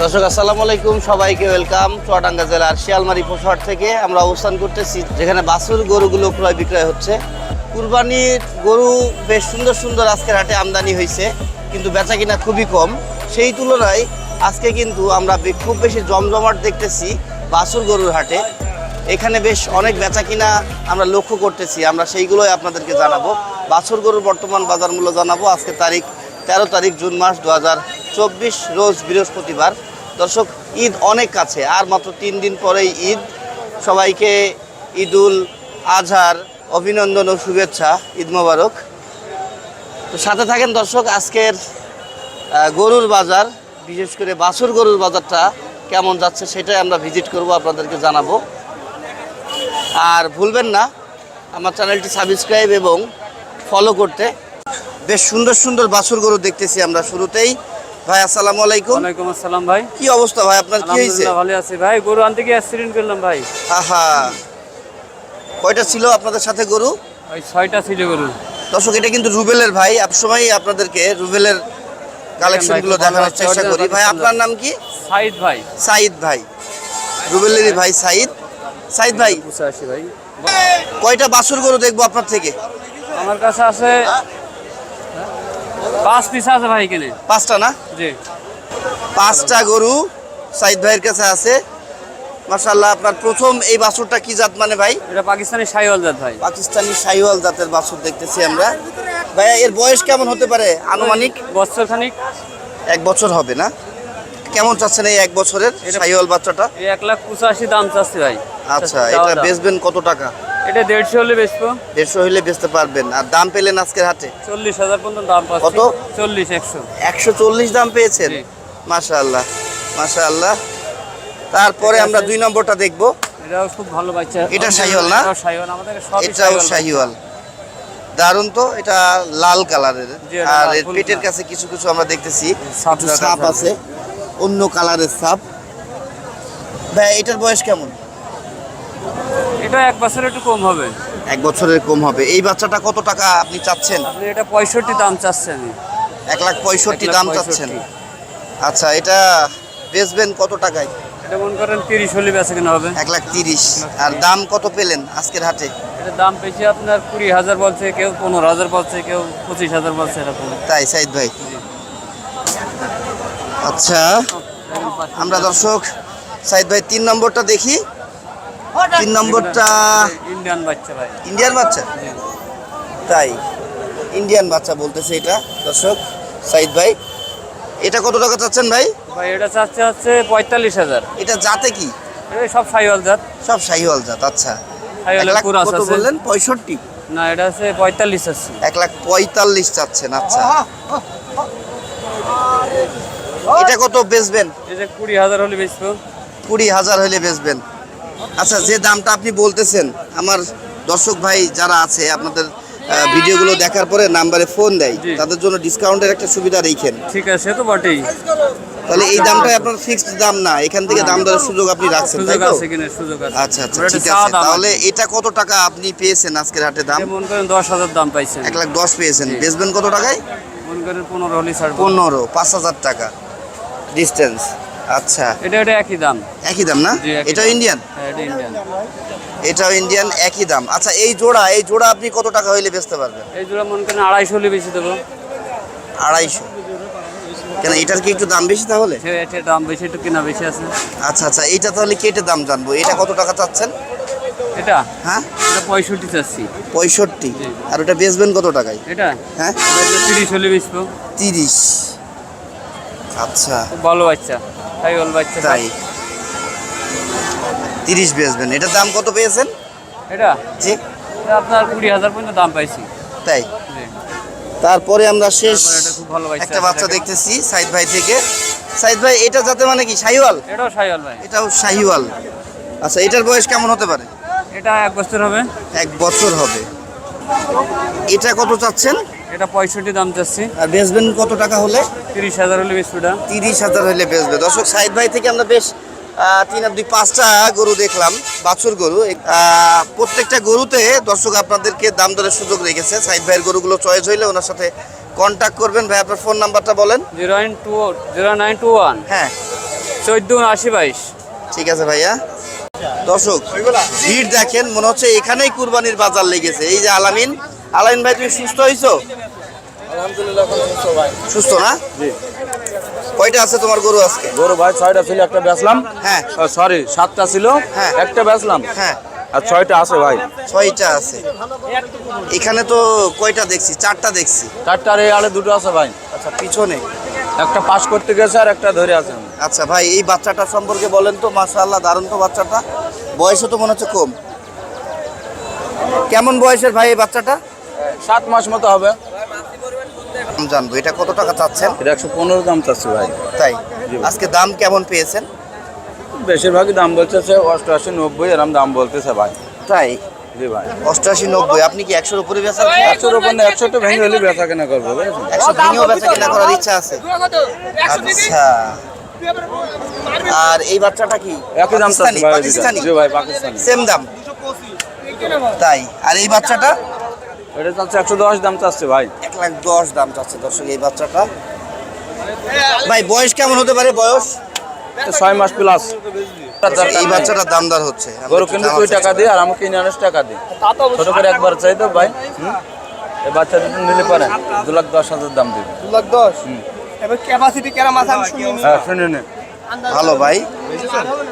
দর্শক, আসসালামু আলাইকুম, সবাইকে ওয়েলকাম চুয়াডাঙ্গা জেলার শিয়ালমারি পশুহাট থেকে। আমরা অবস্থান করতেছি যেখানে বাছুর গরুগুলো ক্রয় বিক্রয় হচ্ছে। কুরবানির গরু বেশ সুন্দর সুন্দর আজকের হাটে আমদানি হয়েছে, কিন্তু বেচা কিনা খুবই কম। সেই তুলনায় আজকে কিন্তু আমরা খুব বেশি জমজমাট দেখতেছি বাছুর গরুর হাটে। এখানে বেশ অনেক বেচা কিনা আমরা লক্ষ্য করতেছি। আমরা সেইগুলোই আপনাদেরকে জানাব। বাছুর গরুর বর্তমান বাজার মূল্য জানাব। আজকে তারিখ তেরো তারিখ জুন মাস দু রোজ বৃহস্পতিবার। দর্শক, ঈদ অনেক কাছে, আর মাত্র তিন দিন পরেই ঈদ। সবাইকে ঈদুল আজহার অভিনন্দন ও শুভেচ্ছা, ঈদ মোবারক। তো সাথে থাকেন দর্শক, আজকের গরুর বাজার। বিশেষ করে বাছুর গরুর বাজারটা কেমন যাচ্ছে সেটাই আমরা ভিজিট করব, আপনাদেরকে জানাব। আর ভুলবেন না আমার চ্যানেলটি সাবস্ক্রাইব এবং ফলো করতে। বেশ সুন্দর সুন্দর বাছুর গরু দেখতেছি আমরা শুরুতেই। ভাই আসসালামু আলাইকুম। ওয়ালাইকুম আসসালাম ভাই। কি অবস্থা ভাই? আপনার কি হয়েছে? ভালো আছি ভাই। গরু আনতে গিয়ে অ্যাক্সিডেন্ট করলাম ভাই। আহা। কয়টা ছিল আপনাদের সাথে গরু? ওই ছয়টা ছিল গরু। দর্শক এটা কিন্তু রুবেলের ভাই। সবসময় আপনাদেরকে রুবেলের কালেকশনগুলো দেখানোর চেষ্টা করি। ভাই আপনার নাম কি? সাইদ ভাই। সাইদ ভাই। রুবেলেরই ভাই সাইদ। সাইদ ভাই আসি ভাই। কয়টা বাছুর গরু দেখব আপনার থেকে? আমার কাছে আছে পাঁচ পিস আছে ভাই এখানে। পাঁচটা না? জি। পাঁচটা গরু সাইদ ভাইয়ের কাছে আছে। মাশাল্লাহ আপনার প্রথম এই বাছুরটা কি জাত মানে ভাই? এটা পাকিস্তানি সাইওয়াল জাত ভাই। পাকিস্তানি শাহিওয়াল জাতের বাছুর দেখতেছি আমরা। ভাইয়া এর বয়স কেমন হতে পারে? আনুমানিক? বছর খানিক। এক বছর হবে না? কেমন চাচ্ছেন এই এক বছরের শাহিওয়াল বাচ্চাটা? এই এক লাখ পঁচাশি দাম চাচ্ছে ভাই। আচ্ছা এটা বেচবেন কত টাকা? এটা দেড়শো হলে বেচবো। দেড়শো হলে বেচতে পারবেন। আর দাম পেলেন আজকের হাটে? চল্লিশ হাজার পর্যন্ত দাম পাচ্ছি। কত? চল্লিশ একশো। একশো চল্লিশ দাম পেয়েছেন? জি। মাশা আল্লাহ মাশা আল্লাহ তারপরে আমরা দুই নম্বরটা দেখব। এটাও খুব ভালো বাচ্চা। এটা শাহিওয়াল না? এটাও শাহিওয়াল দারুণ তো এটা লাল কালারের। আর এর পেটের কাছে কিছু কিছু আমরা দেখতেছি। সাপ। আছে অন্য কালারের সাপ ভাই এটার বয়স কেমন? এটা এক বছর একটু কম হবে। এক বছরের কম হবে। এই বাচ্চাটা কত টাকা আপনি চাচ্ছেন? আপনি এটা পঁয়ষট্টি দাম চাচ্ছি আমি এক লাখ পঁয়ষট্টি দাম চাচ্ছেন। আচ্ছা এটা বেচবেন কত টাকায়? এটা মনে করেন তিরিশ হলে বেচা কেনা হবে। এক লাখ তিরিশ। আর দাম কত পেলেন আজকের হাটে? এটা দাম পেয়েছি আপনার কুড়ি হাজার বলছে কেউ পনেরো হাজার বলছে কেউ পঁচিশ হাজার বলছে এরকম। তাই সাইদ ভাই? আচ্ছা আমরা দর্শক সাইদ ভাই তিন নম্বরটা দেখি। তিন নম্বরটা ইন্ডিয়ান বাচ্চা ভাই। ইন্ডিয়ান বাচ্চা? তাই ইন্ডিয়ান বাচ্চা বলতেছে এটা দর্শক সাইদ ভাই। এটা কত টাকা চাচ্ছেন ভাই? ভাই এটা চাচ্ছে হচ্ছে পঁয়তাল্লিশ হাজার। এটা জাতে কি? এটা সব সাইওয়াল জাত। সব শাহিওয়াল জাত আচ্ছা। এক সাইওয়ালের লাখ কত বললেন? পঁয়ষট্টি? না এটা আছে পঁয়তাল্লিশ আছে। এক লাখ পঁয়তাল্লিশ চাচ্ছেন আচ্ছা। এটা কত বেচবেন? এই যে কুড়ি হাজার হলে বেচবো। কুড়ি হাজার হলে বেচবেন। আচ্ছা যে দামটা আপনি বলতেছেন আমার দর্শক ভাই যারা আছে আপনাদের ভিডিওগুলো দেখার পরে নাম্বারে ফোন দেয় তাদের জন্য ডিসকাউন্টের একটা সুবিধা রেখেন। ঠিক আছে তো বটেই। তাহলে এই দামটাই আপনার ফিক্সড দাম না এখান থেকে দাম দরের সুযোগ আপনি রাখছেন তাই তো? আছে কিনা সুযোগ আছে। আচ্ছা আচ্ছা ঠিক আছে। তাহলে এটা কত টাকা আপনি পেয়েছেন আজকের হাটে দাম? মনে করেন দশ হাজার দাম পাইছেন। এক লাখ দশ পেয়েছেন। বেচবেন কত টাকায়? মনে করেন পনেরো হলে পনেরো পাঁচ হাজার টাকা। ডিস্টেন্স আচ্ছা। এটা এটা একই দাম। একই দাম না? এটা ইন্ডিয়ান এটাও ইন্ডিয়ান একই দাম। আচ্ছা এই জোড়া এই জোড়া আপনি কত টাকা হইলে বেচতে পারবেন? এই জোড়া মনে করেন আড়াইশো হলে বেশি দেবো। আড়াইশো। কেন এটার কি একটু দাম বেশি তাহলে? সে এটা দাম বেশি একটু কিনা বেশি আছে। আচ্ছা আচ্ছা এইটা তাহলে কেটে দাম জানব। এটা কত টাকা চাচ্ছেন? এটা? হ্যাঁ? এটা পঁয়ষট্টি চাচ্ছি। পঁয়ষট্টি। আর ওটা বেচবেন কত টাকায়? এটা? হ্যাঁ? এটা তিরিশ হলে বেচবো। তিরিশ। আচ্ছা। ভালো বাচ্চা। তাই ওল বাচ্চা। তাই। তিরিশ বেচবেন। এটার দাম কত পেয়েছেন? এটা? জি। আপনার কুড়ি হাজার পর্যন্ত দাম পাইছি। তাই? তারপরে আমরা শেষ এটা খুব ভালো একটা বাচ্চা দেখতেছি সাইদ ভাই থেকে। সাইদ ভাই এটা যাতে মানে কি শাহিওয়াল? এটাও সাইওয়াল ভাই। এটাও শাহিওয়াল। আচ্ছা এটার বয়স কেমন হতে পারে? এটা এক বছর হবে। এক বছর হবে। এটা কত চাচ্ছেন? এটা পঁয়ষট্টি দাম চাচ্ছি। আর বেচবেন কত টাকা হলে? তিরিশ হাজার হলে এটা। তিরিশ হাজার হলে বেচবে। দর্শক সাইদ ভাই থেকে আমরা বেশ তিন আর দুই পাঁচটা গরু দেখলাম বাছুর গরু। প্রত্যেকটা গরুতে দর্শক আপনাদেরকে দাম দরের সুযোগ রেখেছে। সাইড ভাইয়ের গরুগুলো চয়েস হইলে ওনার সাথে কন্ট্যাক্ট করবেন। ভাই আপনার ফোন নাম্বারটা বলেন। Zero nine two zero nine two one. হ্যাঁ। চোদ্দ আশি বাইশ। ঠিক আছে ভাইয়া। দর্শক ভিড় দেখেন মনে হচ্ছে এখানেই কুরবানির বাজার লেগেছে। এই যে আলামিন আলামিন ভাই তুমি সুস্থ হয়েছো আলহামদুলিল্লাহ সুস্থ ভাই সুস্থ না? জি। কয়টা আছে তোমার গরু আজকে? গরু ভাই ছয়টা ছিল একটা বেচলাম। হ্যাঁ। সরি সাতটা ছিল হ্যাঁ। একটা বেচলাম। হ্যাঁ। আর ছয়টা আছে ভাই। ছয়টা আছে। এখানে তো কয়টা দেখছি? চারটা দেখছি। চারটার এই আলে দুটো আছে ভাই। আচ্ছা পিছনে। একটা পাস করতে গেছে আর একটা ধরে আছে। আচ্ছা ভাই এই বাচ্চাটা সম্পর্কে বলেন তো মাশাআল্লাহ দারুণ তো বাচ্চাটা। বয়সও তো মনে হচ্ছে কম। কেমন বয়সের ভাই এই বাচ্চাটা? সাত মাস মতো হবে। জানব। এটা কত টাকা চাচ্ছেন? এটা একশো পনেরো দাম চাচ্ছি ভাই। তাই? আজকে দাম কেমন পেয়েছেন? বেশিরভাগই দাম বলতেছে অষ্টআশি নব্বই এরম দাম বলতেছে ভাই। তাই? জি ভাই। অষ্টআশি নব্বই আপনি কি একশোর উপরে বেচা একশোর ওপর না একশোটা ভেঙে হলে বেচা কেনা করব একশো ভেঙেও বেচা কেনা করার ইচ্ছা আছে। আচ্ছা। আর এই বাচ্চাটা কি? একই দাম পাকিস্তানি? ভাই পাকিস্তানি। জি ভাই পাকিস্তানি। সেম দাম। তাই। আর এই বাচ্চাটা? এটা চাচ্ছে একশো দশ দাম চাচ্ছে ভাই। এক লাখ দশ দাম চাচ্ছে দর্শক এই বাচ্চাটা। ভাই বয়স কেমন হতে পারে? বয়স? ছয় মাস প্লাস এই বাচ্চাটার দামদার হচ্ছে। গরু কিন্তু দুই টাকা দিয়ে আর আমাকে ইনারেস টাকা দিই। ছোট করে একবার চাই তো ভাই। হুম? এই বাচ্চা দুটো নিলে পারে। দু লাখ দশ হাজার দাম দিবে। দু লাখ দশ? এবার ক্যাপাসিটি কেরা মাথা আমি শুনিনি হ্যাঁ শুনে নে। ভালো ভাই।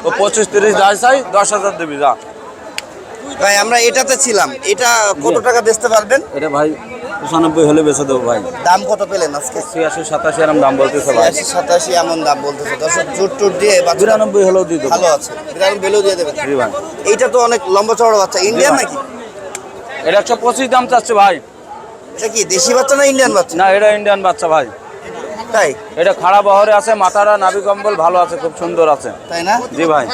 ও পঁচিশ তিরিশ দায় চাই দশ হাজার দিবি যা। ভাই আমরা এটাতে ছিলাম। এটা কত টাকা বেচতে পারবেন? এটা ভাই পঁচানব্বই হলে বেঁচে দেবো ভাই। দাম কত পেলেন আজকে? ছিয়াশি সাতাশি এরম দাম বলতেছে ভাই। সাতাশি এমন দাম বলতেছে। দর্শক জুট টুট দিয়ে বাচ্চাটা বিরানব্বই হলেও দিয়ে দেবো। ভালো আছে। বিরানব্বই বেলেও দিয়ে দেবেন। জি ভাই। এইটা তো অনেক লম্বা চড়া বাচ্চা। ইন্ডিয়ান। নাকি? এটা একশো পঁচিশ দাম চাচ্ছে ভাই। এটা কি দেশি বাচ্চা না ইন্ডিয়ান বাচ্চা? না এটা ইন্ডিয়ান বাচ্চা ভাই। তাই? এটা খাড়া বহরে আছে মাথারা নাভি কম্বল ভালো আছে খুব সুন্দর আছে। তাই না? জি ভাই।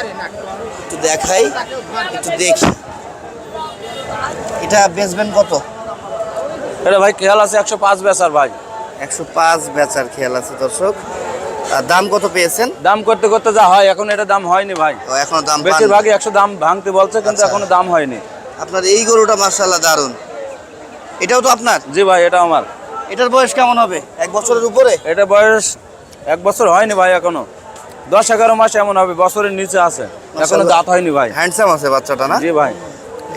একটু দেখাই একটু দেখি। এটা বেচবেন কত? এটা ভাই খেয়াল আছে একশো পাঁচ বেচার ভাই। একশো পাঁচ বেচার খেয়াল আছে দর্শক। আর দাম কত পেয়েছেন? দাম করতে করতে যা হয় এখন এটা দাম হয়নি ভাই। এখনও দাম। বেশিরভাগই একশো দাম ভাঙতে বলছে কিন্তু আচ্ছা। এখনও দাম হয়নি। আপনার এই গরুটা মার্শাল্লাহ দারুণ এটাও তো আপনার? জি ভাই এটা আমার। এটার বয়স কেমন হবে? এক বছরের উপরে? এটা বয়স এক বছর হয়নি ভাই এখনও। দশ এগারো মাস এমন হবে বছরের নিচে আছে। এখনও দাঁত হয়নি ভাই। হ্যান্ডসাম আছে বাচ্চাটা না? জি ভাই।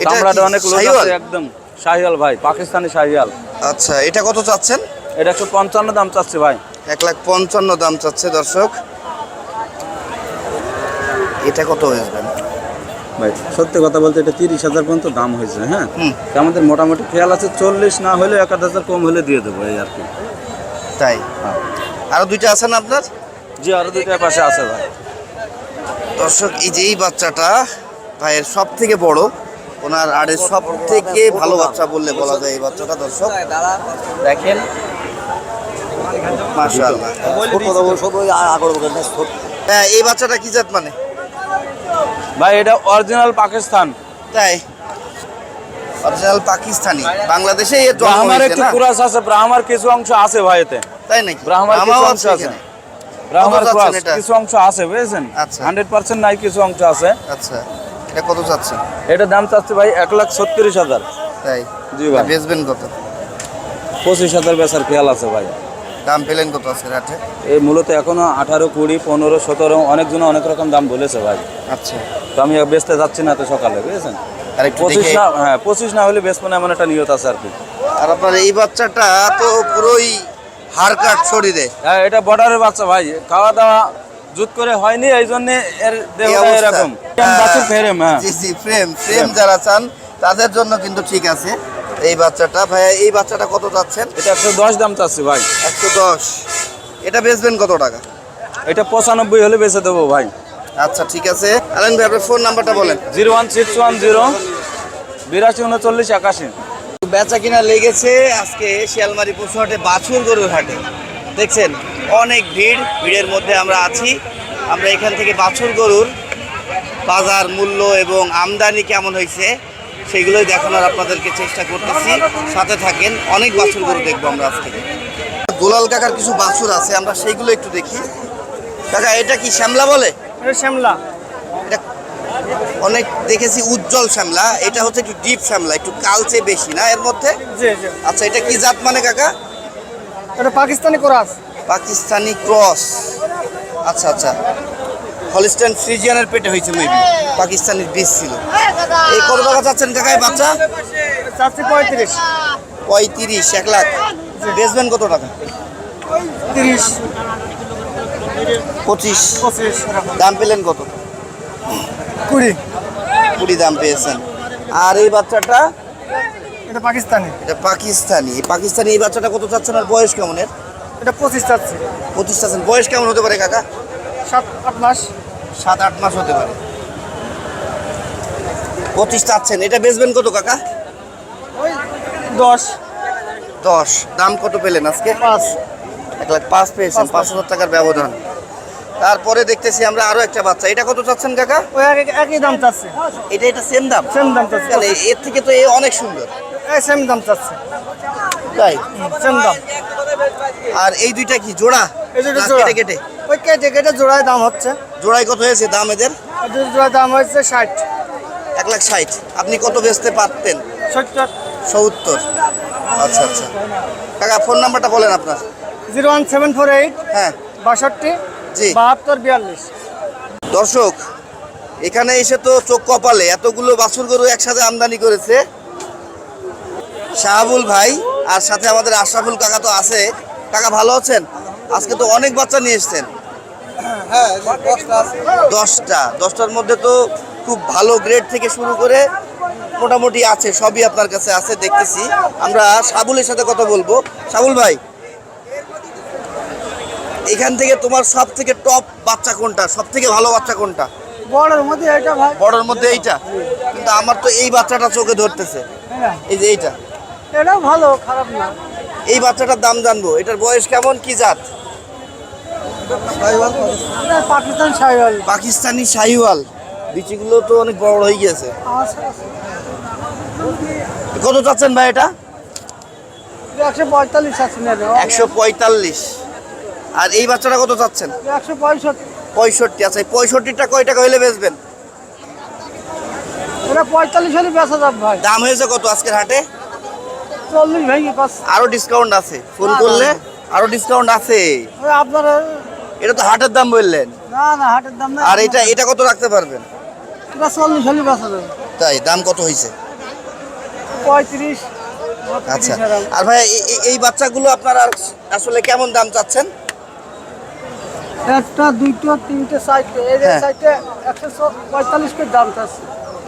চামড়াটা অনেক লোক আছে একদম। শাহিয়াল ভাই পাকিস্তানি শাহিয়াল আচ্ছা এটা কত চাচ্ছেন? এটা একশো পঞ্চান্ন দাম চাচ্ছে ভাই। এক লাখ পঞ্চান্ন দাম চাচ্ছে দর্শক। এটা কত বেচবেন ভাই সত্যি কথা বলতে এটা তিরিশ হাজার পর্যন্ত দাম হয়েছে হ্যাঁ? আমাদের মোটামুটি খেয়াল আছে চল্লিশ না হলে এক আধ হাজার কম হলে দিয়ে দেবো এই আর কি। তাই? হ্যাঁ। আরও দুইটা আছেন আপনার? জি আরও দুইটা পাশে আছে ভাই। দর্শক এই যে এই বাচ্চাটা ভাইয়ের সব থেকে বড় ওনার আড়ের সব থেকে ভালো বাচ্চা বললে বলা যায় এই বাচ্চাটা দর্শক। দেখেন। মাশাআল্লাহ। হ্যাঁ এই বাচ্চাটা কি জাত মানে? ভাই এটা অরিজিনাল পাকিস্তান। তাই? অরিজিনাল পাকিস্তানি। বাংলাদেশে এর জন্ম ব্রাহ্মার একটু কুরাস আছে ব্রাহ্মার কিছু অংশ আছে ভাই এতে। তাই নাকি? ব্রাহ্মার কিছু অংশ আছে ব্রাহ্মার? কিছু অংশ আছে বুঝেছেন? আচ্ছা। হান্ড্রেড পার্সেন্ট নাই কিছু অংশ আছে। আচ্ছা। এটা কত চাচ্ছেন এটা দাম চাচ্ছে ভাই এক লাখ ছত্রিশ হাজার। তাই? জি ভাই। বেচবেন কত? পঁচিশ হাজার বেচার খেয়াল আছে ভাই। দাম পেলেন কত আছে রাতে? এই মূলত এখনও আঠারো কুড়ি পনেরো সতেরো অনেকজন অনেক রকম দাম বলেছে ভাই। আচ্ছা। তো আমি বেচতে যাচ্ছি না তো সকালে বুঝেছেন? পঁচিশ না হ্যাঁ পঁচিশ না হলে বেচবো না এমন একটা নিয়ত আছে আর কি। আর আপনার এই বাচ্চাটা তো পুরোই হাড় কাট শরীরে হ্যাঁ এটা বর্ডারের বাচ্চা ভাই। খাওয়া দাওয়া জুত করে হয়নি এই জন্য এর দেহটা এরকম। হ্যাঁ। বাচ্চা হ্যাঁ। জি জি ফ্রেম ফ্রেম যারা চান তাদের জন্য কিন্তু ঠিক আছে। এই বাচ্চাটা ভাইয়া এই বাচ্চাটা কত চাচ্ছেন? এটা একশো দশ দাম চাচ্ছি ভাই। একশো দশ। এটা বেচবেন কত টাকা? এটা পঁচানব্বই হলে বেচে দেবো ভাই। আচ্ছা ঠিক আছে। আলেন ভাই আপনার ফোন নাম্বারটা বলেন। Zero one six one zero বিরাশি উনচল্লিশ একাশি। বেচা কিনা লেগেছে আজকে শিয়ালমারি পশু হাটে বাছুর গরুর হাটে। দেখছেন? অনেক ভিড় ভিড়ের মধ্যে আমরা আছি। আমরা এখান থেকে বাছুর গরুর বাজার মূল্য এবং আমদানি কেমন হয়েছে সেগুলোই দেখানোর আপনাদেরকে চেষ্টা করতেছি। সাথে থাকেন অনেক বাছুর গরু দেখব আমরা আজকে গোলাল কাকার কিছু বাছুর আছে আমরা সেইগুলো একটু দেখি। কাকা এটা কি শ্যামলা বলে? এটা শ্যামলা। অনেক দেখেছি উজ্জ্বল শ্যামলা এটা হচ্ছে একটু ডিপ শ্যামলা একটু কালচে বেশি না এর মধ্যে? আচ্ছা এটা কি জাত মানে কাকা? এটা পাকিস্তানি কোরাস। পাকিস্তানি ক্রস। আচ্ছা আচ্ছা। হলিস্টাইন ফ্রিজিয়ানের পেটে হয়েছে মেবি পাকিস্তানির বীজ ছিল। এই কত টাকা চাচ্ছেন কাকা এই বাচ্চা? চারশো পঁয়ত্রিশ। পঁয়ত্রিশ এক লাখ। বেচবেন কত টাকা? তিরিশ। পঁচিশ। পঁচিশ দাম পেলেন কত? কুড়ি। কুড়ি দাম পেয়েছেন। আর এই বাচ্চাটা? এটা পাকিস্তানি। এটা পাকিস্তানি। পাকিস্তানি এই বাচ্চাটা কত চাচ্ছেন? আর বয়স কেমন এর? এটা পঁচিশ চাচ্ছি। পঁচিশ চাচ্ছেন। বয়স কেমন হতে পারে কাকা? সাত আট মাস। সাত আট মাস হতে পারে। পঁচিশ চাচ্ছেন। এটা বেচবেন কত কাকা? ওই দশ। দশ। দাম কত পেলেন আজকে? পাঁচ। এক লাখ পাঁচ পেয়েছেন পাঁচ, হাজার টাকার ব্যবধান। তারপরে দেখতেছি আমরা আরও একটা বাচ্চা। এটা কত চাচ্ছেন কাকা? ওই এক- একই দাম চাচ্ছে। এটা এটা সেম দাম? সেম দাম চাচ্ছে। এর থেকে তো এ অনেক সুন্দর। সেম দাম চাচ্ছে। তাই? সেম দাম। আর এই দুইটা কি জোড়া? এই দুটো জোড়া। কেটে? কেটে ওই কেটে কেটে জোড়ায় দাম হচ্ছে। জোড়ায় কত হয়েছে দাম এদের? জোড়ায় দাম হয়েছে ষাট। এক লাখ ষাট। আপনি কত বেচতে পারতেন? সত্তর। সত্তর। আচ্ছা আচ্ছা। কাকা ফোন নাম্বারটা বলেন আপনার। Zero one seven four eight হ্যাঁ। বাষট্টি জি। বাহাত্তর বিয়াল্লিশ। দর্শক এখানে এসে তো চোখ কপালে এতগুলো বাছুর গরু একসাথে আমদানি করেছে। শাহাবুল ভাই আর সাথে আমাদের আশরাফুল কাকা তো আছে। কাকা ভালো আছেন? আজকে তো অনেক বাচ্চা নিয়ে এসছেন। দশটা দশটার মধ্যে তো খুব ভালো গ্রেড থেকে শুরু করে মোটামুটি আছে সবই আপনার কাছে আছে দেখতেছি। আমরা সাবুলের সাথে কথা বলব। সাবুল ভাই এখান থেকে তোমার সব থেকে টপ বাচ্চা কোনটা? সব থেকে ভালো বাচ্চা কোনটা? বড়ের মধ্যে এটা ভাই। বড়র মধ্যে এইটা? কিন্তু আমার তো এই বাচ্চাটা চোখে ধরতেছে। হ্যাঁ, এই যে এইটা। এটাও ভালো খারাপ না। এই বাচ্চাটার দাম জানব। এটার বয়স কেমন? কি জাত? পাকিস্তান সাইওয়াল পাকিস্তানি শাহিওয়াল। বিচিগুলো তো অনেক বড় হয়ে গেছে কত চাচ্ছেন ভাই এটা? একশো পঁয়তাল্লিশ একশো পঁয়তাল্লিশ। আর এই বাচ্চাটা কত চাচ্ছেন? একশো পঁয়ষট্টি। পঁয়ষট্টি আচ্ছা পঁয়ষট্টিটা কয় টাকা হইলে বেচবেন? এটা পঁয়তাল্লিশ হলে বেচা যাবে ভাই। দাম হয়েছে কত আজকের হাটে? চল্লিশ ভেঙে পাঁচ। আরও ডিসকাউন্ট আছে। ফোন করলে আরও ডিসকাউন্ট আছে। আপনারা এটা তো হাটের দাম বললেন। না না হাটের দাম না। আর এটা এটা কত রাখতে পারবেন? এটা চল্লিশ হলে বেচা যাবে তাই দাম কত হয়েছে পঁয়ত্রিশ আচ্ছা। আর ভাই এই বাচ্চাগুলো আপনারা আসলে কেমন দাম চাচ্ছেন? একটা দুইটো তিনটে সাইডে এই যে হ্যাঁ। সাইডে একশো পঁয়তাল্লিশ করে দাম চাচ্ছে।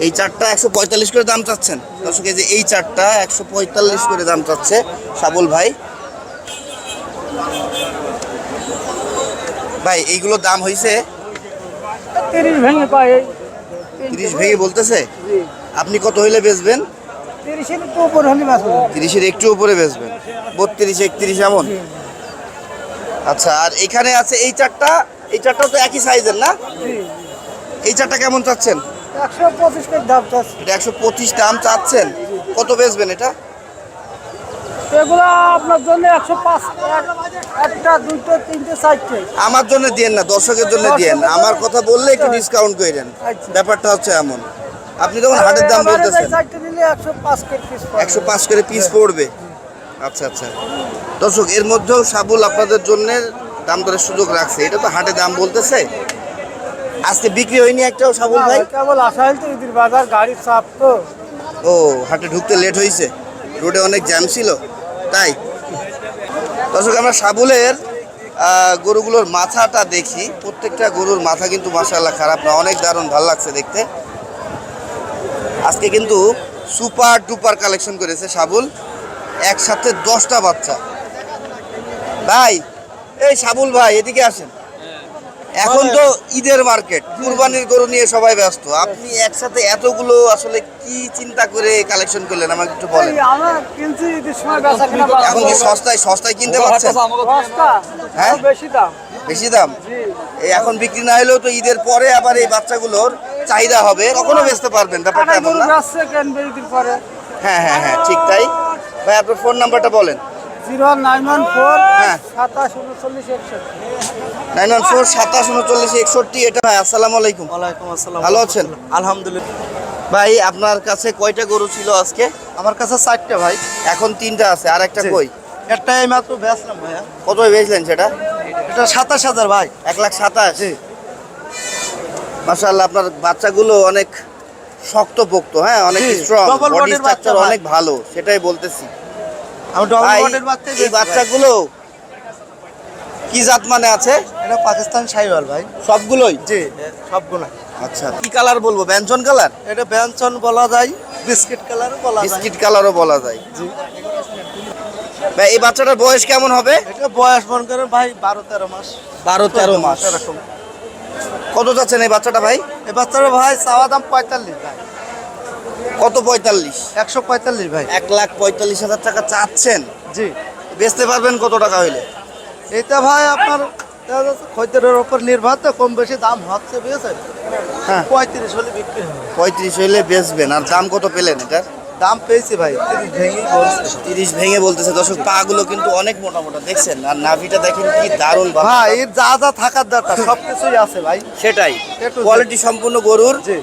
এই চারটা একশো পঁয়তাল্লিশ করে দাম চাচ্ছেন। দর্শক এই যে এই চারটা একশো পঁয়তাল্লিশ করে দাম চাচ্ছে সাবুল ভাই। ভাই এইগুলো দাম হয়েছে তিরিশ ভেঙে তিরিশ ভেঙে বলতেছে? আপনি কত হইলে বেচবেন? তিরিশের একটু উপরে বেচবেন। বত্রিশ একত্রিশ এমন? আচ্ছা আর এখানে আছে এই চারটা? এই চারটাও তো একই সাইজের না? এই চারটা কেমন চাচ্ছেন? এটা একশো পঁচিশ দাম চাচ্ছেন? কত বেচবেন এটা? এগুলো আপনার জন্য একশো পাঁচ একটা দুটো তিনটে চারটে। আমার জন্য দিয়েন না দর্শকের জন্য দিয়েন আমার কথা বললে একটু ডিসকাউন্ট করে দেন। আচ্ছা। ব্যাপারটা হচ্ছে এমন। আপনি যখন হাটের দাম বলতেছেন। একশো পাঁচ করে পিস একশো পাঁচ করে পিস পড়বে। আচ্ছা আচ্ছা। দর্শক এর মধ্যেও সাবুল আপনাদের জন্য দাম দরের সুযোগ রাখছে। এটা তো হাটে দাম বলতেছে। আজকে বিক্রি হয়নি একটাও সাবুল ভাই? কেবল আসা হইতে ঈদের বাজার গাড়ির চাপ তো। ও হাটে ঢুকতে লেট হয়েছে রোডে অনেক জ্যাম ছিল তাই? দর্শক আমরা সাবুলের গরুগুলোর মাথাটা দেখি। প্রত্যেকটা গরুর মাথা কিন্তু মাসাল্লাহ খারাপ না অনেক দারুণ ভালো লাগছে দেখতে। আজকে কিন্তু সুপার ডুপার কালেকশন করেছে সাবুল একসাথে দশটা বাচ্চা। ভাই এই সাবুল ভাই এদিকে আসেন। এখন তো ঈদের মার্কেট কুরবানির গরু নিয়ে সবাই ব্যস্ত। আপনি একসাথে এতগুলো আসলে কি চিন্তা করে কালেকশন করলেন? আমাকে একটু বলেন। এখন কি সস্তায় সস্তায় কিনতে পারছেন হ্যাঁ? বেশি দাম। বেশি দাম? এই এখন বিক্রি না হলেও তো ঈদের পরে আবার এই বাচ্চাগুলোর চাহিদা হবে। কখনো বেচতে পারবেন? ব্যাপারটা এমন না? হ্যাঁ হ্যাঁ হ্যাঁ ঠিক তাই। ভাই আপনার ফোন নাম্বারটা বলেন। জিরো নাইন ওয়ান ফোর হ্যাঁ। সাতাশ উনচল্লিশ একষট্টি। নাইন ওয়ান ফোর সাতাশ উনচল্লিশ একষট্টি। এটা ভাই আসসালামু আলাইকুম। ওয়ালাইকুম আসসালাম। ভালো আছেন? আলহামদুলিল্লাহ। ভাই আপনার কাছে কয়টা গরু ছিল আজকে? আমার কাছে চারটে ভাই। এখন তিনটা আছে আর একটা। কই? একটা এই মাত্র বেচলাম ভাইয়া। কত বেচলেন সেটা? এটা সাতাশ হাজার ভাই। এক লাখ সাতাশ? মাসাল্লাহ আপনার বাচ্চাগুলো অনেক শক্ত পোক্ত হ্যাঁ? অনেক স্ট্রং বডি স্ট্রাকচার অনেক ভালো সেটাই বলতেছি। এই বাচ্চাগুলো কি জাত মানে আছে? এটা পাকিস্তান সাইওয়াল ভাই। সবগুলোই? জি সবগুলো আচ্ছা কি কালার বলব? ব্যঞ্জন কালার? এটা ব্যঞ্জন বলা যায় বিস্কিট কালার বলা যায়। বিস্কিট কালারও বলা যায়। জি। ভাই এই বাচ্চাটার বয়স কেমন হবে? এটা বয়স মন করেন ভাই বারো তেরো মাস। বারো তেরো মাস। এরকম। কত যাচ্ছেন এই বাচ্চাটা ভাই? এই বাচ্চার ভাই চাওয়া দাম পঁয়তাল্লিশ ভাই। কত পঁয়তাল্লিশ? একশো পঁয়তাল্লিশ ভাই। এক লাখ পঁয়তাল্লিশ হাজার টাকা চাচ্ছেন। জি। বেচতে পারবেন কত টাকা হইলে? এটা ভাই আপনার খদ্দেরের ওপর নির্ভর তো কম বেশি দাম হচ্ছে বুঝেছেন? হ্যাঁ। পঁয়ত্রিশ হলে বিক্রি হবে। পঁয়ত্রিশ হইলে বেচবেন। আর দাম কত পেলেন এটার? দাম পেয়েছি ভাই তিরিশ বলছে। তিরিশ ভেঙে বলতেছে। দর্শক পা গুলো কিন্তু অনেক মোটা মোটা দেখছেন? আর নাভিটা দেখেন কি দারুণ। ভাই এর যা যা থাকার দরকার সব কিছুই আছে ভাই। সেটাই। কোয়ালিটি সম্পূর্ণ গরুর। জি।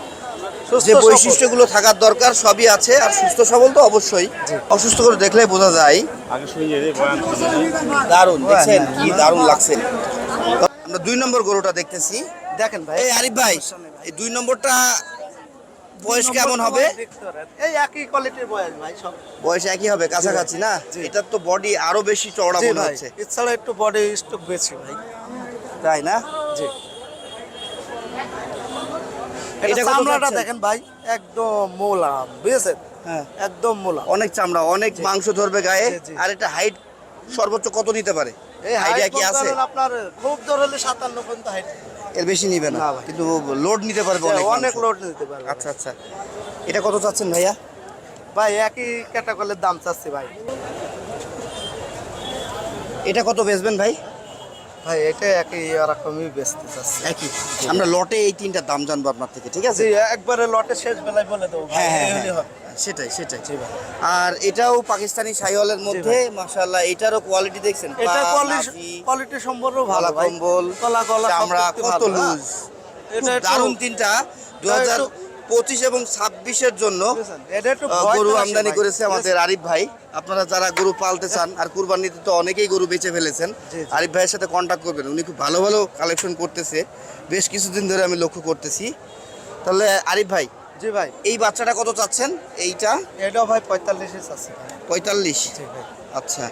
যে বৈশিষ্ট্যগুলো থাকার দরকার সবই আছে আর সুস্থ সবল তো অবশ্যই। অসুস্থ করে দেখলে বোঝা যায়। দারুণ দেখছেন? কি দারুণ লাগছে। আমরা দুই নম্বর গরুটা দেখতেছি। দেখেন ভাই। এই আরিফ ভাই এই দুই নম্বরটা বয়স কেমন হবে? এই একই কোয়ালিটির বয়স ভাই সব। বয়স একই হবে কাছাকাছি না। এটার তো বডি আরও বেশি চওড়া মনে হচ্ছে। এছাড়া একটু বডি স্টক বেশি ভাই। তাই না? জি। এটা চামড়াটা দেখেন ভাই একদম মোলাম বুঝেছেন? হ্যাঁ। একদম মোলাম। অনেক চামড়া অনেক মাংস ধরবে গায়ে। আর এটা হাইট সর্বোচ্চ কত নিতে পারে? এই আইডিয়া হাইট কি আছে? আপনার খুব জোর হলে পর্যন্ত হাইট এর বেশি নিবে না না কিন্তু লোড নিতে পারবে অনেক অনেক লোড নিতে পারবে আচ্ছা আচ্ছা। এটা কত চাচ্ছেন ভাইয়া? ভাই একই ক্যাটাগরির দাম চাচ্ছি ভাই। এটা কত বেচবেন ভাই? ভাই এটা একই রকমই বেচতে চাচ্ছি। একই। আমরা লটে এই তিনটা দাম জানব আপনার থেকে ঠিক আছে? একবারে লটে শেষ বেলায় বলে দেবো হ্যাঁ হ্যাঁ হ্যাঁ। সেটাই সেটাই। আর এটাও পাকিস্তানি শাহিওয়ালের মধ্যে মাশাআল্লাহ এটারও কোয়ালিটি দেখছেন এটা কোয়ালিটি কোয়ালিটি সম্পূর্ণ ভালো কম্বল গলা গলা চামড়া কত। লুজ দারুণ তিনটা। দু হাজার পঁচিশ এবং ছাব্বিশের জন্য গরু আমদানি করেছে আমাদের আরিফ ভাই। আপনারা যারা গরু পালতে চান আর কুরবানিতে তো অনেকেই গরু বেঁচে ফেলেছেন। আরিফ ভাইয়ের সাথে কন্ট্যাক্ট করবেন উনি খুব ভালো ভালো কালেকশন করতেছে। বেশ কিছুদিন ধরে আমি লক্ষ্য করতেছি। তাহলে আরিফ ভাই জি ভাই। এই বাচ্চাটা কত চাচ্ছেন? এইটা? এটাও ভাই পঁয়তাল্লিশে চাচ্ছি। পঁয়তাল্লিশ। আচ্ছা।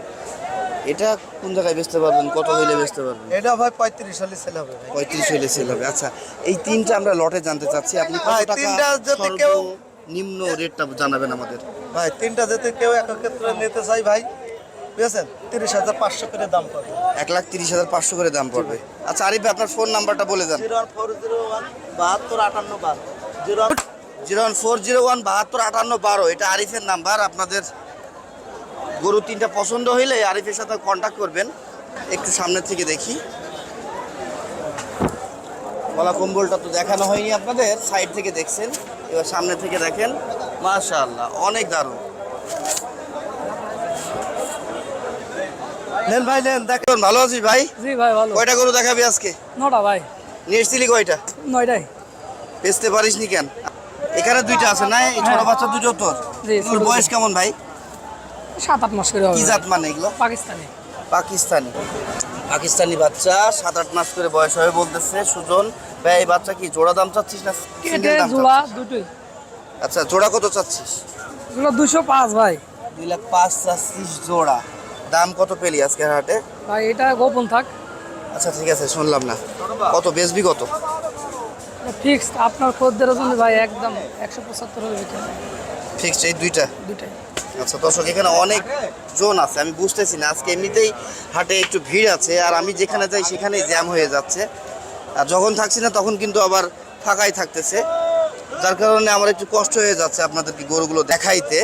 এটা কোন জায়গায় বেচতে পারবেন? কত হইলে বেচতে পারবেন? এটা ভাই পঁয়ত্রিশ হলে ছেলে হবে পঁয়ত্রিশ হইলে সেল হবে। আচ্ছা এই তিনটা আমরা লটে জানতে চাচ্ছি। আপনি কত টাকা যদি কেউ- নিম্ন রেটটা জানাবেন আমাদের? ভাই তিনটা যদি কেউ এক ক্ষেত্রে নিতে চাই ভাই বুঝেছেন? তিরিশ হাজার পাঁচশো করে দাম পড়বে। এক লাখ তিরিশ হাজার পাঁচশো করে দাম পড়বে। আচ্ছা আরিফ আপনার ফোন নাম্বারটা বলে zero one four zero one বাহাত্তর আটান্ন বারো। Zero zero one four zero one বাহাত্তর আটান্ন বারো। এটা আরিফের নাম্বার আপনাদের গরু তিনটা পছন্দ হইলে আরিফের সাথে কন্ট্যাক্ট করবেন। একটু সামনে থেকে দেখি। গলা কম্বলটা তো দেখানো হয়নি আপনাদের সাইড থেকে দেখছেন। এবার সামনে থেকে দেখেন মাশাআল্লাহ অনেক দারুণ। নেন ভাই নেন দেখ দেখুন ভালো আছিস ভাই? জি ভাই ভালো। কয়টা গরু দেখাবি আজকে? নটা ভাই। নিয়ে এসছিলি কয়টা? নয়টাই। বেচতে পারিস নি কেন? এখানে দুইটা আছে না? এই ছোট হ্যাঁ। বাচ্চা দুটো তোর। তোর বয়স কেমন ভাই? সাত আট মাস করে কি জাত মানে এগুলো? পাকিস্তানি। পাকিস্তানি। পাকিস্তানি বাচ্চা সাত আট মাস করে বয়স হবে বলতেছে সুজন। ভাই এই বাচ্চা কি জোড়া দাম চাচ্ছিস না single দাম জোড়া চাচ্ছিস? দুটোই। আচ্ছা জোড়া কত চাচ্ছিস? জোড়া দুশো পাঁচ ভাই। দুই লাখ পাঁচ চাচ্ছিস জোড়া। দাম কত পেলি আজকে হাটে? ভাই এটা গোপন থাক। আচ্ছা ঠিক আছে শুনলাম না। কত বেচবি কত? ফিক্সড আপনার খদ্দের জন্য ভাই একদম একশো পঁচাত্তর হবে বিক্রি ফিক্সড এই দুইটা? দুটাই আচ্ছা দর্শক এখানে অনেক জন আছে আমি বুঝতেছি না আজকে এমনিতেই হাটে একটু ভিড় আছে আর আমি যেখানে যাই সেখানেই জ্যাম হয়ে যাচ্ছে। আর যখন থাকছি না তখন কিন্তু আবার ফাঁকাই থাকতেছে। যার কারণে আমার একটু কষ্ট হয়ে যাচ্ছে আপনাদেরকে গরুগুলো দেখাইতে।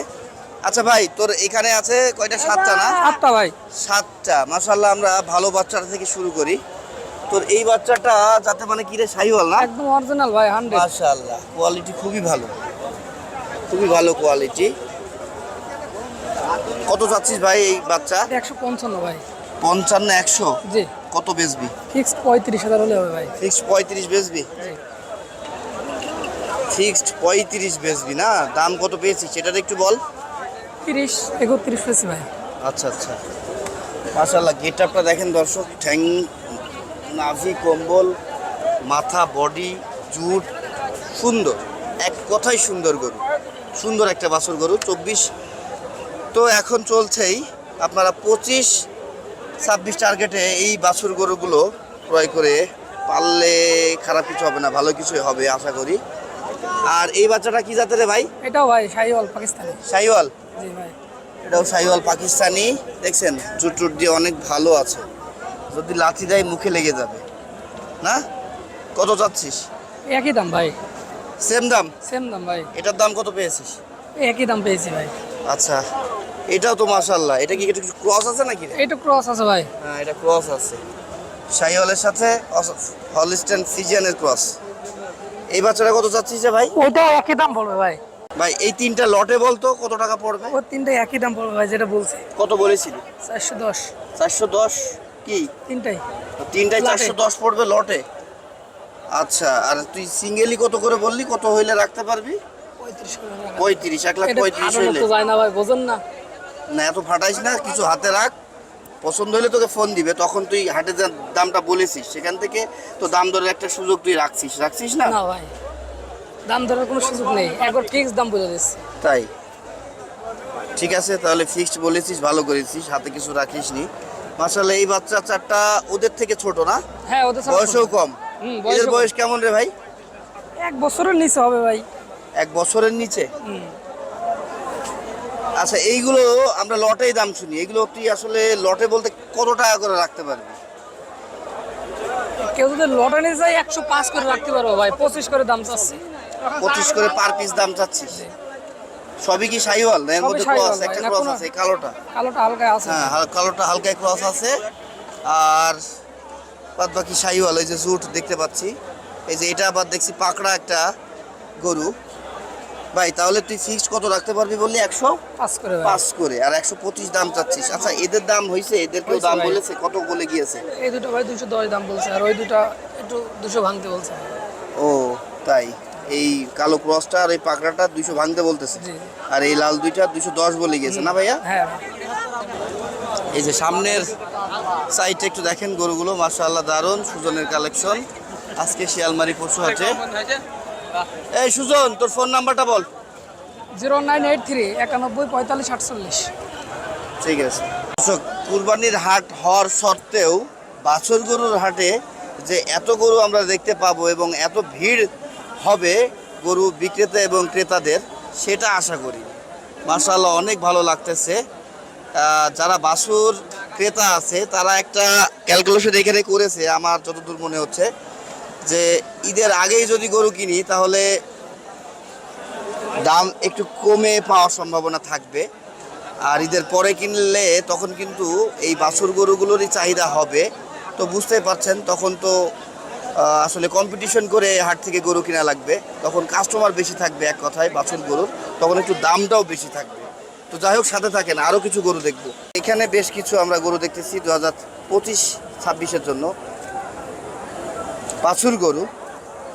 আচ্ছা ভাই তোর এখানে আছে কয়টা? সাতটা না? সাতটা ভাই। সাতটা। মাসাল্লাহ আমরা ভালো বাচ্চাটা থেকে শুরু করি। তোর এই বাচ্চাটা যাতে মানে কিরে শাহিওয়াল না? একদম অরিজিনাল ভাই হান্ড্রেড মাশাআল্লাহ কোয়ালিটি খুবই ভালো। খুবই ভালো কোয়ালিটি কত চাচ্ছিস ভাই এই বাচ্চা? একশো পঞ্চান্ন ভাই। পঞ্চান্ন একশো? জি। কত বেচবি? ফিক্সড পঁয়ত্রিশ হাজার হলে হবে ভাই। ফিক্সড পঁয়ত্রিশ বেচবি? ফিক্সড পঁয়ত্রিশ বেচবি না? দাম কত পেয়েছিস? সেটা একটু বল। তিরিশ একত্রিশ পেয়েছি ভাই। আচ্ছা আচ্ছা। মাশাল্লাহ গেট আপটা দেখেন দর্শক। ঠ্যাং নাভি কম্বল মাথা বডি জুট সুন্দর। এক কথাই সুন্দর গরু। সুন্দর একটা বাছুর গরু। চব্বিশ তো এখন চলছেই আপনারা পঁচিশ ছাব্বিশ টার্গেটে এই বাছুর গরুগুলো ক্রয় করে পাললে খারাপ কিছু হবে না ভালো কিছুই হবে আশা করি। আর এই বাচ্চাটা কি জাতের রে ভাই? এটাও ভাই শাহিওয়াল পাকিস্তানি। জি ভাই। এটাও সাইওয়াল পাকিস্তানি। দেখছেন চুট টুট দিয়ে অনেক ভালো আছে। যদি লাথি দেয় মুখে লেগে যাবে। না? কত চাচ্ছিস? একই দাম ভাই। সেম দাম? সেম দাম ভাই। এটার দাম কত পেয়েছিস? একই দাম পেয়েছি ভাই। আচ্ছা। এটাও তো মাশাল্লাহ এটা কি একটু ক্রস আছে নাকি? রে এইটা ক্রস আছে ভাই। হ্যাঁ এটা ক্রস আছে। সাইওয়ালের সাথে হলিস্টেন ফিজিয়ানের ক্রস এই বাচ্চাটা কত চাচ্ছিস রে ভাই? ওইটা একই দাম পড়বে ভাই। ভাই এই তিনটা লটে বলতো কত টাকা পড়বে? ওর তিনটে একই দাম পড়বে ভাই যেটা বলছে। কত বলেছিলি? চারশো দশ। চারশো দশ? কি? তিনটাই। তিনটায় লটে। চারশো দশ পড়বে লটে? আচ্ছা আর তুই সিঙ্গেলি কত করে বললি? কত হইলে রাখতে পারবি? পঁয়ত্রিশ এক লাখ এটা পঁয়ত্রিশ হইলে তো যায় না ভাই বোঝেন না। না এত ফাটাইস না কিছু হাতে রাখ। পছন্দ হলে তোকে ফোন দিবে তখন তুই হাটে দামটা বলেছিস সেখান থেকে তো দাম দরের একটা সুযোগ তুই রাখছিস। রাখছিস না? না ভাই দাম ধরার কোনো সুযোগ নেই একবার ফিক্স দাম বলে দিচ্ছি। তাই? ঠিক আছে তাহলে ফিক্সড বলেছিস ভালো করেছিস হাতে কিছু রাখিস নি মাসাল্লাহ এই বাচ্চা চারটা ওদের থেকে ছোট না? হ্যাঁ ওদের সাথে বয়সও কম। হুম, এদের কম। বয়স কেমন রে ভাই? এক বছরের নিচে হবে ভাই। এক বছরের নিচে? হুম। আচ্ছা এইগুলো আমরা লটেই দাম শুনি। এগুলো তুই আসলে লটে বলতে কত টাকা করে রাখতে পারবি? কেউ যদি লটে নিয়ে যায় একশো পাঁচ করে রাখতে পারব ভাই। পঁচিশ করে দাম চাচ্ছি। পঁচিশ করে পার পিস দাম চাচ্ছিস সবই কি সাইওয়াল? না এর মধ্যে ক্রস একটা ক্রস আছে কালোটা। কালোটা হালকা আছে। হ্যাঁ কালোটা হালকা ক্রস আছে। আর বাদ বাকি সাইওয়াল এই যে জুট দেখতে পাচ্ছি। এই যে এটা আবার দেখছি পাকড়া একটা গরু। ভাই তাহলে তুই ফিক্সড কত রাখতে পারবি বললি? একশো? পাঁচ করে পাঁচ করে। আর একশো পঁচিশ দাম চাচ্ছিস। আচ্ছা এদের দাম হয়েছে এদেরকেও হয়েছে দাম বলেছে? কত বলে গিয়েছে? এই দুটো ভাই দুশো দশ দাম বলছে আর ওই দুটা একটু দুশো ভাঙতে বলছে। ও তাই। এই কালো ক্রসটা আর এই পাকড়াটা দুইশো ভাঙতে বলতেছে। আর এই লাল দুইটা দুইশো দশ বলে গিয়েছে না ভাইয়া? হ্যাঁ। এই যে সামনের সাইডটা একটু দেখেন গরুগুলো। মাশাআল্লাহ দারুণ সুজনের কালেকশন আজকে শিয়ালমারি পশু হাটে এই সুজন তোর ফোন নাম্বারটা বল। জিরো নাইন এইট থ্রি একানব্বই পঁয়তাল্লিশ আটচল্লিশ। ঠিক আছে। কুরবানির হাট হওয়ার সত্ত্বেও বাছর গরুর হাটে যে এত গরু আমরা দেখতে পাবো এবং এত ভিড় হবে গরু বিক্রেতা এবং ক্রেতাদের সেটা আশা করি। মার্শাল্লাহ অনেক ভালো লাগতেছে। যারা বাছুর ক্রেতা আছে তারা একটা ক্যালকুলেশন এখানে করেছে আমার যতদূর মনে হচ্ছে। যে ঈদের আগেই যদি গরু কিনি, তাহলে দাম একটু কমে পাওয়ার সম্ভাবনা থাকবে। আর ঈদের পরে কিনলে তখন কিন্তু এই বাছুর গরুগুলোরই চাহিদা হবে। তো বুঝতেই পারছেন, তখন তো আসলে কম্পিটিশন করে হাট থেকে গরু কিনা লাগবে। তখন কাস্টমার বেশি থাকবে এক কথায় বাছুর গরুর, তখন একটু দামটাও বেশি থাকবে। তো যাই হোক, সাথে থাকেন আরও কিছু গরু দেখব। এখানে বেশ কিছু আমরা গরু দেখতেছি দু হাজার পঁচিশ ছাব্বিশের জন্য। বাছুর গরু।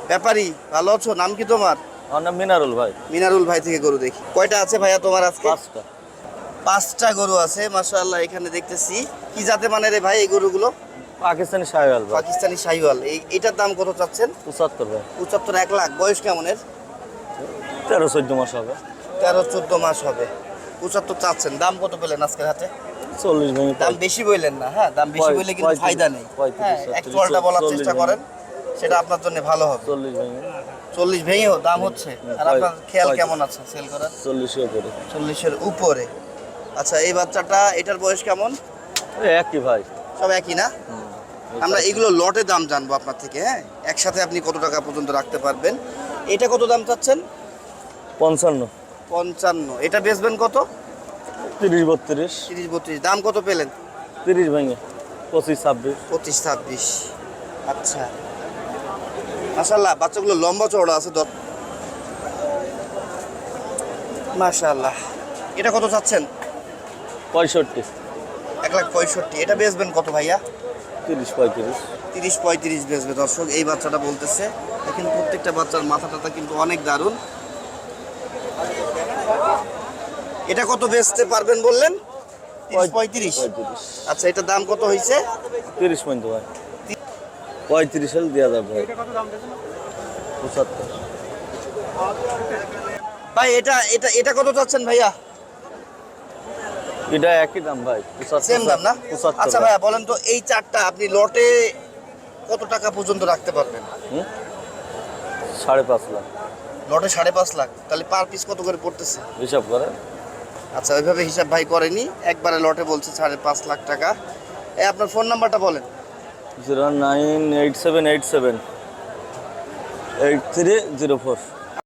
ব্যাপারী ভালো আছো? নাম কি তোমার? আমার নাম মিনারুল ভাই। মিনারুল ভাই থেকে গরু দেখি। কয়টা আছে ভাইয়া তোমার আজকে? পাঁচটা। পাঁচটা গরু আছে মাশাআল্লাহ এখানে দেখতেছি। কি জাতে মানে রে ভাই এই গরুগুলো? পাকিস্তানি শাহিওয়াল ভাই। পাকিস্তানি শাহিওয়াল। এই এটার দাম কত চাচ্ছেন? পঁচাত্তর ভাই। পঁচাত্তর এক লাখ। বয়স কেমনের তেরো চোদ্দ মাস হবে। তেরো চোদ্দ মাস হবে। পঁচাত্তর চাচ্ছেন। দাম কত পেলেন আজকের হাতে চল্লিশ দাম বেশি বললেন না হ্যাঁ দাম বেশি বললে কিন্তু ফায়দা নেই। হ্যাঁ ছত্রিশ, একচুয়ালটা বলার চেষ্টা করেন। সেটা আপনার জন্য ভালো হবে। চল্লিশ ভেঙে। চল্লিশ ভেঙেও দাম হচ্ছে। আর আপনার খেয়াল কেমন আছে সেল করার? চল্লিশের উপরে। চল্লিশের উপরে। আচ্ছা এই বাচ্চাটা এটার বয়স কেমন? একই ভাই। সব একই না? আমরা এগুলো লটে দাম জানব আপনার থেকে হ্যাঁ? একসাথে আপনি কত টাকা পর্যন্ত রাখতে পারবেন? এটা কত দাম চাচ্ছেন? পঞ্চান্ন। পঞ্চান্ন। এটা বেচবেন কত? তিরিশ বত্রিশ। তিরিশ বত্রিশ। দাম কত পেলেন? তিরিশ ভেঙে পঁচিশ ছাব্বিশ। পঁচিশ ছাব্বিশ। আচ্ছা। মাসাল্লাহ বাচ্চাগুলো লম্বা চওড়া আছে দর মাশাল্লাহ এটা কত চাচ্ছেন? পঁয়ষট্টি। এক লাখ পঁয়ষট্টি। এটা বেচবেন কত ভাইয়া? তিরিশ পঁয়ত্রিশ। তিরিশ পঁয়ত্রিশ বেচবে। দর্শক এই বাচ্চাটা বলতেছে দেখেন প্রত্যেকটা বাচ্চার মাথা টাথা কিন্তু অনেক দারুণ। এটা কত বেচতে পারবেন বললেন? তিরিশ পঁয়ত্রিশ। আচ্ছা এটার দাম কত হয়েছে তিরিশ পর্যন্ত ভাই। পঁয়ত্রিশ হলে দেওয়া যাবে ভাই। পঁচাত্তর। ভাই এটা এটা এটা কত চাচ্ছেন ভাইয়া? এটা একই দাম ভাই সেম দাম না? আচ্ছা ভাইয়া বলেন তো এই চারটা আপনি লটে কত টাকা পর্যন্ত রাখতে পারবেন? সাড়ে পাঁচ লাখ। লটে সাড়ে পাঁচ লাখ। তাহলে পার পিস কত করে পড়তেছে? হিসাব করে আচ্ছা ওইভাবে হিসাব ভাই করেনি। একবারে লটে বলছে সাড়ে পাঁচ লাখ টাকা। এ আপনার ফোন নাম্বারটা বলেন। Zero nine eight seven eight seven eight three zero four